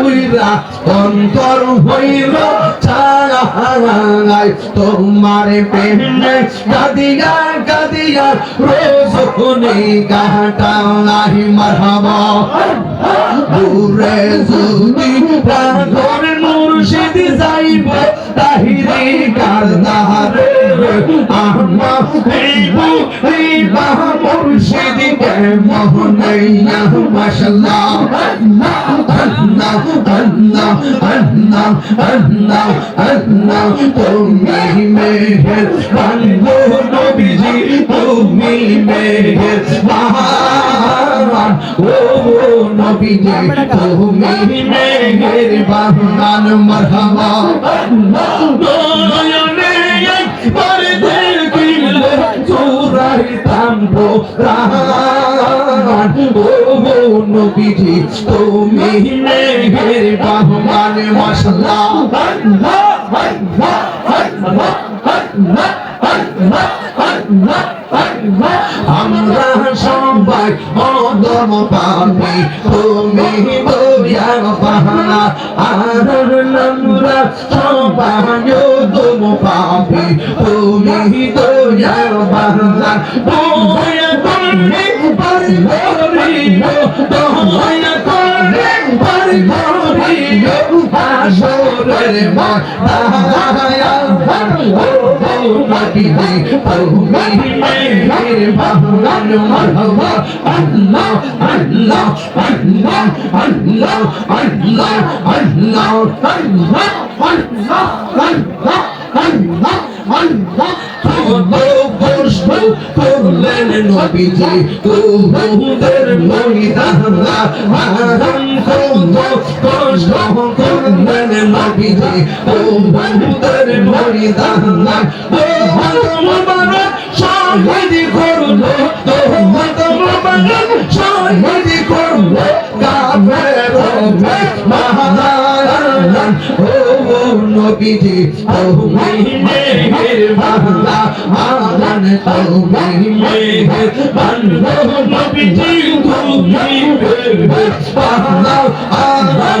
পুইরা অন্তর হইল চাই তোমার প্রেম কাদিয়া কাদিয়া রোজ হুনি কাটাই মারহাবা। দূরে যদি রাগর মুর্শিদ যাইব, তাহিরে কারদারে মোহনাইয়া মাশাল্লাহ আল্লাহ আল্লাহ আল্লাহ আল্লাহ আল্লাহ তুমি মেহের বানগো নবীজি তুমি মেহের বাহান ও নবীজি তুমি মেহের বাহান মারহাবা নয়নে একবার দেখিলে চোরাইতাম প্রাণ ও নবীজি, তুমি মেহের বাহমান মশলা আল্লাহ আল্লাহ আল্লাহ আল্লাহ আল্লাহ আল্লাহ আল্লাহ আমরা সবাই অদম পাবি তুমি দরিয়ার পাহানা আর আমরা সবাই অদম পাবি তুমি দরিয়ার পাহানা তুমি তুমি পারবে Allah গোসল করলেন নবীজি, কুহুদের মরিদানা আরাম কুন্দ কষ্ট করলেন নবীজি, কুহুদের মরিদানা ও হল মুবারক শাহিদ করল ও নবীজি তুমি মেহের বাংলা আলান তুমি মেহের বাংলা নবীজি তুমি মেহের বাংলা আলান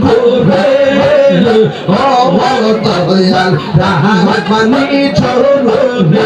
ঘুরে অবতয়াল রাহমত মানি চলবে